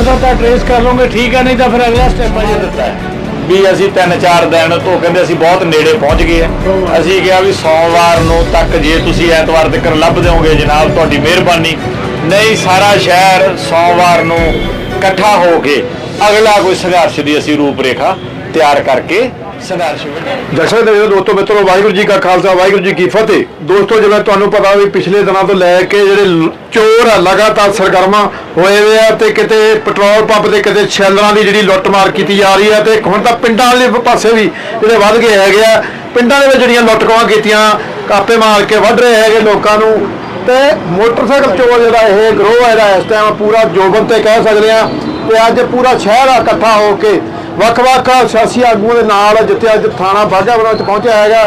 ਅਸਾਂ ਤਾਂ ਟ੍ਰੇਸ ਕਰ ਲਵਾਂਗੇ ਠੀਕ ਹੈ ਨਹੀਂ ਤਾਂ ਫਿਰ ਅਗਲਾ ਸਟੈਪ ਆ ਦਿੱਤਾ ਹੈ। ਵੀ ਅਸੀਂ ਤਿੰਨ ਚਾਰ ਦਿਨ ਤੋਂ ਕਹਿੰਦੇ ਅਸੀਂ ਬਹੁਤ ਨੇੜੇ ਪਹੁੰਚ ਗਏ ਆ ਅਸੀਂ ਕਿਹਾ ਵੀ ਸੋਮਵਾਰ ਨੂੰ ਤੱਕ ਜੇ ਤੁਸੀਂ ਐਤਵਾਰ ਤੱਕ ਲੱਭ ਦਿਓਗੇ, ਜਨਾਬ, ਤੁਹਾਡੀ ਮਿਹਰਬਾਨੀ। ਨਹੀਂ, ਸਾਰਾ ਸ਼ਹਿਰ ਸੋਮਵਾਰ ਨੂੰ ਇਕੱਠਾ ਹੋ ਕੇ ਅਗਲਾ ਕੋਈ ਸੰਘਰਸ਼ ਦੀ ਅਸੀਂ ਰੂਪਰੇਖਾ ਤਿਆਰ ਕਰਕੇ ਸੰਘਰਸ਼ ਵਿੱਚ ਦਰਸ਼ਕ ਦੇ ਦੋਸਤੋ, ਮਿੱਤਰੋ, ਵਾਹਿਗੁਰੂ ਜੀ ਕਾ ਖਾਲਸਾ, ਵਾਹਿਗੁਰੂ ਜੀ ਕੀ ਫਤਿਹ। ਦੋਸਤੋ, ਜਿਵੇਂ ਤੁਹਾਨੂੰ ਪਤਾ ਵੀ ਪਿਛਲੇ ਦਿਨਾਂ ਤੋਂ ਲੈ ਕੇ ਜਿਹੜੇ ਚੋਰ ਆ, ਲਗਾਤਾਰ ਸਰਗਰਮਾ ਹੋਏ ਹੋਏ ਆ ਤੇ ਕਿਤੇ ਪੈਟਰੋਲ ਪੰਪ ਤੇ ਕਿਤੇ ਛੈਲਰਾਂ ਦੀ ਜਿਹੜੀ ਲੁੱਟਮਾਰ ਕੀਤੀ ਜਾ ਰਹੀ ਹੈ ਤੇ ਹੁਣ ਤਾਂ ਪਿੰਡਾਂ ਵਾਲੇ ਪਾਸੇ ਵੀ ਜਿਹੜੇ ਵੱਧ ਗਏ ਹੈਗੇ ਆ, ਪਿੰਡਾਂ ਦੇ ਵਿੱਚ ਜਿਹੜੀਆਂ ਲੁੱਟਖੋਹਾਂ ਕੀਤੀਆਂ, ਕਾਪੇ ਮਾਰ ਕੇ ਵੱਢ ਰਹੇ ਹੈਗੇ ਲੋਕਾਂ ਨੂੰ। ਤੇ ਮੋਟਰਸਾਈਕਲ ਚੋਰ ਜਿਹੜਾ ਇਹ ਗਰੋਹ ਹੈ ਜਿਹੜਾ ਇਸ ਟਾਈਮ ਪੂਰਾ ਜੋਬਨ ਤੇ ਕਹਿ ਸਕਦੇ ਆ ਤੇ ਅੱਜ ਪੂਰਾ ਸ਼ਹਿਰ ਆ ਇਕੱਠਾ ਹੋ ਕੇ ਵੱਖ-ਵੱਖ ਸਿਆਸੀ ਆਗੂਆਂ ਦੇ ਨਾਲ ਜਿੱਥੇ ਅੱਜ ਥਾਣਾ ਬਾਘਾਪੁਰਾ ਵਿੱਚ ਪਹੁੰਚਿਆ ਹੈਗਾ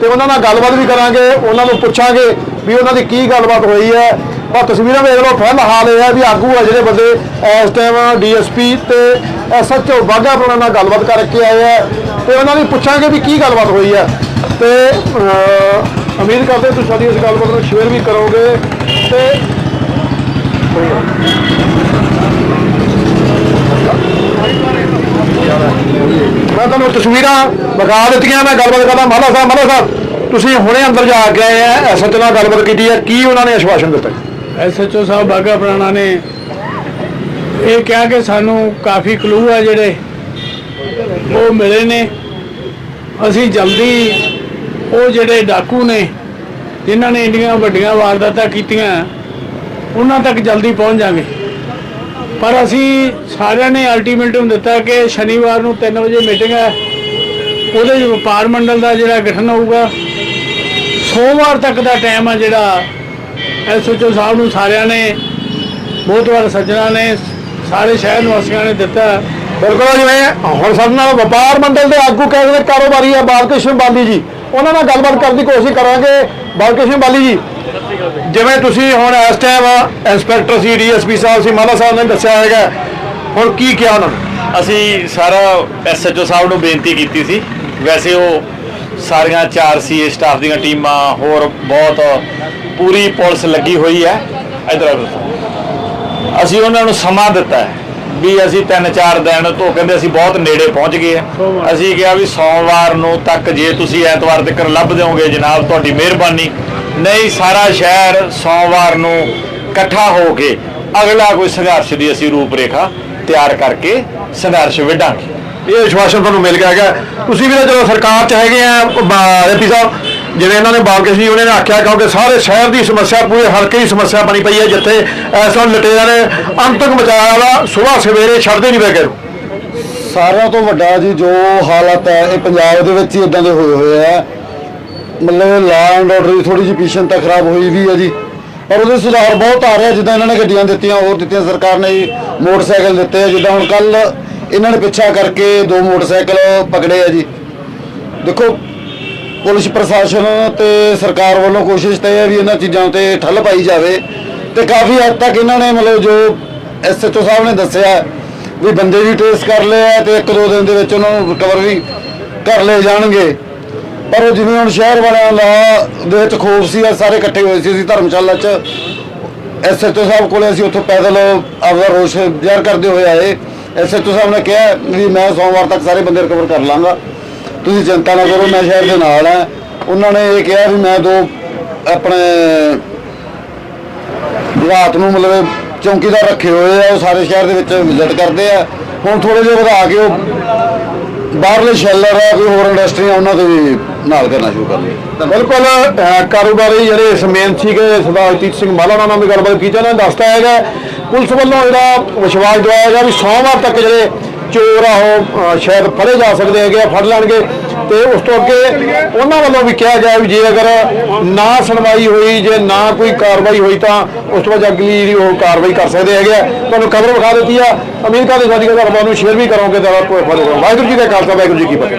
ਤੇ ਉਹਨਾਂ ਨਾਲ ਗੱਲਬਾਤ ਵੀ ਕਰਾਂਗੇ, ਉਹਨਾਂ ਨੂੰ ਪੁੱਛਾਂਗੇ ਵੀ ਉਹਨਾਂ ਦੀ ਕੀ ਗੱਲਬਾਤ ਹੋਈ ਹੈ। ਪਰ ਤਸਵੀਰਾਂ ਵੇਖ ਲਓ, ਫਿਲਹਾਲ ਹਾਲ ਇਹ ਹੈ ਵੀ ਆਗੂ ਆ ਜਿਹੜੇ ਬੰਦੇ ਇਸ ਟਾਈਮ ਡੀਐਸਪੀ ਤੇ ਐਸਐਚਓ ਬਾਘਾਪੁਰਾ ਨਾਲ ਗੱਲਬਾਤ ਕਰਕੇ ਆਏ ਆ ਤੇ ਉਹਨਾਂ ਨੂੰ ਪੁੱਛਾਂਗੇ ਵੀ ਕੀ ਗੱਲਬਾਤ ਹੋਈ ਹੈ। ਤੇ ਉਮੀਦ ਕਰਦੇ ਤੁਸੀਂ ਸਾਡੀ ਇਸ ਗੱਲਬਾਤ ਨੂੰ ਸ਼ੇਅਰ ਵੀ ਕਰੋਗੇ ਤੇ ਤੁਹਾਨੂੰ ਤਸਵੀਰਾਂ ਵਿਖਾ ਦਿੱਤੀਆਂ, ਮੈਂ ਗੱਲਬਾਤ ਕਰਦਾ, ਮਾਲਾ ਸਾਹਿਬ ਮਾਲਾ ਸਾਹਿਬ, ਤੁਸੀਂ ਹੁਣੇ ਅੰਦਰ ਜਾ ਕੇ ਆਏ ਆ ਐਸਐਚ ਨਾਲ ਗੱਲਬਾਤ ਕੀਤੀ ਹੈ ਕੀ ਉਹਨਾਂ ਨੇ ਆਸ਼ਵਾਸਨ ਦਿੱਤਾ? ਐਸਐਚਓ ਸਾਹਿਬ ਬਾਗਾ ਪ੍ਰਾਣਾ ਨੇ ਇਹ ਕਿਹਾ ਕਿ ਸਾਨੂੰ ਕਾਫੀ ਕਲੂ ਆ ਜਿਹੜੇ ਉਹ ਮਿਲੇ ਨੇ। ਅਸੀਂ ਜਲਦੀ ਉਹ ਜਿਹੜੇ ਡਾਕੂ ਨੇ, ਜਿਨ੍ਹਾਂ ਨੇ ਇੰਡੀਆਂ ਵੱਡੀਆਂ ਵਾਰਦਾਤਾਂ ਕੀਤੀਆਂ, ਉਹਨਾਂ ਤੱਕ ਜਲਦੀ ਪਹੁੰਚ ਜਾਵਾਂਗੇ। ਪਰ ਅਸੀਂ ਸਾਰਿਆਂ ਨੇ ਅਲਟੀਮੇਟਮ ਦਿੱਤਾ ਕਿ ਸ਼ਨੀਵਾਰ ਨੂੰ 3 ਵਜੇ ਮੀਟਿੰਗ ਹੈ। ਉਹਦੇ ਵਿੱਚ ਵਪਾਰ ਮੰਡਲ ਦਾ ਜਿਹੜਾ ਗਠਨ ਹੋਊਗਾ। ਸੋਮਵਾਰ ਤੱਕ ਦਾ ਟਾਈਮ ਆ ਜਿਹੜਾ ਐਸਓਚਓ ਸਾਹਿਬ ਨੂੰ ਸਾਰਿਆਂ ਨੇ, ਬਹੁਤ ਵਾਰ ਸੱਜਣਾ ਨੇ, ਸਾਰੇ ਸ਼ਹਿਰ ਨਿਵਾਸੀਆਂ ਨੇ ਦਿੱਤਾ। ਬਿਲਕੁਲ ਜਿਵੇਂ ਹੁਣ ਸਾਡੇ ਨਾਲ ਵਪਾਰ ਮੰਡਲ ਦੇ ਆਗੂ ਕਹਿੰਦੇ ਕਾਰੋਬਾਰੀ ਆ ਬਾਲਕ੍ਰਿਸ਼ਨ ਬਾਲੀ ਜੀ। ਉਹਨਾਂ ਨਾਲ ਗੱਲਬਾਤ ਕਰਨ ਦੀ ਕੋਸ਼ਿਸ਼ ਕਰਾਂਗੇ। ਬਾਲਕ੍ਰਿਸ਼ਨ ਬਾਲੀ ਜੀ ਜਿਵੇਂ ਤੁਸੀਂ ਹੁਣ ਇਸ ਟਾਈਮ ਇੰਸਪੈਕਟਰ ਸੀ, ਡੀਐਸਪੀ ਸਾਹਿਬ ਸੀ ਮਾਲਾ ਸਾਹਿਬ ਨੇ ਦੱਸਿਆ ਹੈਗਾ, ਹੁਣ ਕੀ ਕਿਹਾ ਉਹਨਾਂ ਨੇ? ਅਸੀਂ ਸਾਰਾ ਐਸਐਚਓ ਸਾਹਿਬ ਨੂੰ ਬੇਨਤੀ ਕੀਤੀ ਸੀ। ਵੈਸੇ ਉਹ ਸਾਰੀਆਂ 4 ਸੀਏ ਸਟਾਫ ਦੀਆਂ ਟੀਮਾਂ, ਹੋਰ ਬਹੁਤ ਪੂਰੀ ਪੁਲਿਸ ਲੱਗੀ ਹੋਈ ਹੈ। ਇਧਰ ਅਸੀਂ ਉਹਨਾਂ ਨੂੰ ਸਮਾਂ ਦਿੱਤਾ ਹੈ ਵੀ ਅਸੀਂ 3-4 ਦਿਨ ਤੋਂ ਕਹਿੰਦੇ ਅਸੀਂ ਬਹੁਤ ਨੇੜੇ ਪਹੁੰਚ ਗਏ ਅਸੀਂ ਕਿਹਾ ਵੀ ਸੋਮਵਾਰ ਨੂੰ ਤੱਕ ਜੇ ਤੁਸੀਂ ਐਤਵਾਰ ਤੱਕ ਲੱਭ ਦਿਓਗੇ ਜਨਾਬ, ਤੁਹਾਡੀ ਮਿਹਰਬਾਨੀ। ਨਹੀਂ ਸਾਰਾ ਸ਼ਹਿਰ ਸੋਮਵਾਰ ਨੂੰ ਇਕੱਠਾ ਹੋ ਕੇ ਅਗਲਾ ਕੋਈ ਸੰਘਰਸ਼ ਦੀ ਅਸੀਂ ਰੂਪਰੇਖਾ ਤਿਆਰ ਕਰਕੇ ਸੰਘਰਸ਼ ਵਿੱਢਾਂਗੇ। ਇਹ ਆਸ਼ਵਾਸਨ ਤੁਹਾਨੂੰ ਮਿਲ ਗਿਆ ਹੈਗਾ। ਤੁਸੀਂ ਵੀ ਤਾਂ ਚਲੋ ਸਰਕਾਰ ਚ ਹੈਗੇ ਆ ਐਪੀ ਸਾਹਿਬ ਜਿਵੇਂ ਇਹਨਾਂ ਨੇ ਬਾਲਕ੍ਰਿਸ਼ਨ ਜੀ ਉਹਨਾਂ ਆਖਿਆ ਕਿਉਂਕਿ ਸਾਰੇ ਸ਼ਹਿਰ ਦੀ ਸਮੱਸਿਆ ਪੂਰੇ ਹਲਕੇ ਦੀ ਸਮੱਸਿਆ ਬਣੀ ਪਈ ਹੈ ਜਿੱਥੇ ਇਸ ਵਾਰ ਲਟੇਰਾਂ ਨੇ ਅੰਤਕ ਮਚਾਇਆ ਵਾ ਸਵੇਰ ਸਵੇਰੇ ਛੱਡਦੇ ਨਹੀਂ ਬੈਗੇ ਸਾਰਿਆਂ ਤੋਂ ਵੱਡਾ ਜੀ ਜੋ ਹਾਲਤ ਹੈ ਇਹ ਪੰਜਾਬ ਦੇ ਵਿੱਚ ਹੀ ਇਦਾਂ ਦੇ ਹੋਏ ਹੋਏ ਆ। ਮਤਲਬ ਲਾ ਐਂਡ ਆਰਡਰ ਦੀ ਥੋੜੀ ਜਿਹੀ ਪੀਸ਼ਨ ਤਾਂ ਖਰਾਬ ਹੋਈ ਵੀ ਹੈ ਜੀ। ਪਰ ਉਹਦੇ ਸੁਧਾਰ ਬਹੁਤ ਆ ਰਿਹਾ, ਜਿੱਦਾਂ ਇਹਨਾਂ ਨੇ ਗੱਡੀਆਂ ਦਿੱਤੀਆਂ, ਹੋਰ ਦਿੱਤੀਆਂ, ਸਰਕਾਰ ਨੇ ਜੀ ਮੋਟਰਸਾਈਕਲ ਦਿੱਤੇ ਆ, ਜਿੱਦਾਂ ਹੁਣ ਕੱਲ ਇਹਨਾਂ ਨੇ ਪਿੱਛਾ ਕਰਕੇ ਦੋ ਮੋਟਰਸਾਈਕਲ ਪਕੜੇ ਆ ਜੀ। ਦੇਖੋ, ਪੁਲਿਸ ਪ੍ਰਸ਼ਾਸਨ ਤੇ ਸਰਕਾਰ ਵੱਲੋਂ ਕੋਸ਼ਿਸ਼ ਤੇ ਹੈ ਵੀ ਇਹਨਾਂ ਚੀਜ਼ਾਂ ਤੇ ਠੱਲ ਪਾਈ ਜਾਵੇ ਤੇ ਕਾਫੀ ਹੱਦ ਤੱਕ ਇਹਨਾਂ ਨੇ ਮਤਲਬ ਜੋ ਐਸਐਚਓ ਸਾਹਿਬ ਨੇ ਦੱਸਿਆ ਵੀ ਬੰਦੇ ਵੀ ਟ੍ਰੇਸ ਕਰ ਲਏ ਆ ਤੇ ਇੱਕ ਦੋ ਦਿਨ ਦੇ ਵਿੱਚ ਉਹਨਾਂ ਨੂੰ ਰਿਕਵਰ ਵੀ ਕਰ ਲਏ ਜਾਣਗੇ। ਪਰ ਉਹ ਜਿਵੇਂ ਹੁਣ ਸ਼ਹਿਰ ਵਾਲਿਆਂ ਦਾ ਦੇ ਵਿੱਚ ਖੋਫ ਸੀ ਆ ਸਾਰੇ ਇਕੱਠੇ ਹੋਏ ਸੀ ਅਸੀਂ ਧਰਮਸ਼ਾਲਾ 'ਚ। ਐਸਐਚਓ ਸਾਹਿਬ ਕੋਲੇ ਅਸੀਂ ਉੱਥੋਂ ਪੈਦਲ ਆਪਦਾ ਰੋਸ਼ ਜ਼ਾਹਰ ਕਰਦੇ ਹੋਏ ਆਏ। ਐਸਐਚਓ ਸਾਹਿਬ ਨੇ ਕਿਹਾ, ਵੀ ਮੈਂ ਸੋਮਵਾਰ ਤੱਕ ਸਾਰੇ ਬੰਦੇ ਰਿਕਵਰ ਕਰ ਲਾਂਗਾ। ਤੁਸੀਂ ਚਿੰਤਾ ਨਾ ਕਰੋ, ਮੈਂ ਸ਼ਹਿਰ ਦੇ ਨਾਲ ਆ ਉਹਨਾਂ ਨੇ ਇਹ ਕਿਹਾ ਵੀ ਮੈਂ ਦੋ ਆਪਣੇ ਰਾਤ ਨੂੰ ਮਤਲਬ ਚੌਂਕੀਦਾਰ ਰੱਖੇ ਹੋਏ ਆ, ਉਹ ਸਾਰੇ ਸ਼ਹਿਰ ਦੇ ਵਿੱਚ ਵਿਜ਼ਿਟ ਕਰਦੇ ਆ। ਹੁਣ ਥੋੜੇ ਜਿਹਾ ਵਧਾ ਕੇ ਉਹ ਬਾਹਰਲੇ ਸ਼ੈਲਰ ਆ, ਕੋਈ ਹੋਰ ਇੰਡਸਟਰੀਆਂ ਉਹਨਾਂ ਦੇ ਵੀ ਨਾਲ ਕਰਨਾ ਸ਼ੁਰੂ ਕਰ ਲਈ ਬਿਲਕੁਲ ਅਹ, ਕਾਰੋਬਾਰੀ ਜਿਹੜੇ ਸਮੇਨ ਸੀਗੇ ਸਰਦਾਰ ਜੀਤ ਸਿੰਘ ਮਾਲਾ ਉਹਨਾਂ ਨਾਲ ਵੀ ਗੱਲਬਾਤ ਕੀਤੀ ਉਹਨਾਂ ਨੇ ਦੱਸਤਾ ਹੈਗਾ ਪੁਲਿਸ ਵੱਲੋਂ ਜਿਹੜਾ ਵਿਸ਼ਵਾਸ ਦਿਵਾਇਆ ਗਿਆ ਵੀ ਸੋਮਵਾਰ ਤੱਕ ਜਿਹੜੇ ਚੋਰ ਆ ਉਹ ਅਹ, ਸ਼ਾਇਦ ਫੜੇ ਜਾ ਸਕਦੇ ਹੈਗੇ ਆ ਫੜ ਲੈਣਗੇ। ਤੇ ਉਸ ਤੋਂ ਅੱਗੇ ਉਹਨਾਂ ਵੱਲੋਂ ਵੀ ਕਿਹਾ ਗਿਆ ਵੀ ਜੇ ਅਗਰ ਨਾ ਸੁਣਵਾਈ ਹੋਈ ਜੇ ਨਾ ਕੋਈ ਕਾਰਵਾਈ ਹੋਈ ਤਾਂ ਉਸ ਤੋਂ ਬਾਅਦ ਅਗਲੀ ਜਿਹੜੀ ਉਹ ਕਾਰਵਾਈ ਕਰ ਸਕਦੇ ਹੈਗੇ ਆ। ਤੁਹਾਨੂੰ ਖਬਰ ਵਿਖਾ ਦਿੱਤੀ ਆ। ਅਮੀਰ ਕਾ ਦੇ ਸਾਡੀ ਗੱਲਬਾਤ ਨੂੰ ਸ਼ੇਅਰ ਵੀ ਕਰੋਗੇ ਤਾਂ ਕੋਈ ਫ਼ਰਕ ਵਾਹਿਗੁਰੂ ਜੀ ਦਾ ਖਾਲਸਾ ਵਾਹਿਗੁਰੂ ਜੀ ਕੀ ਫਤਿਹ।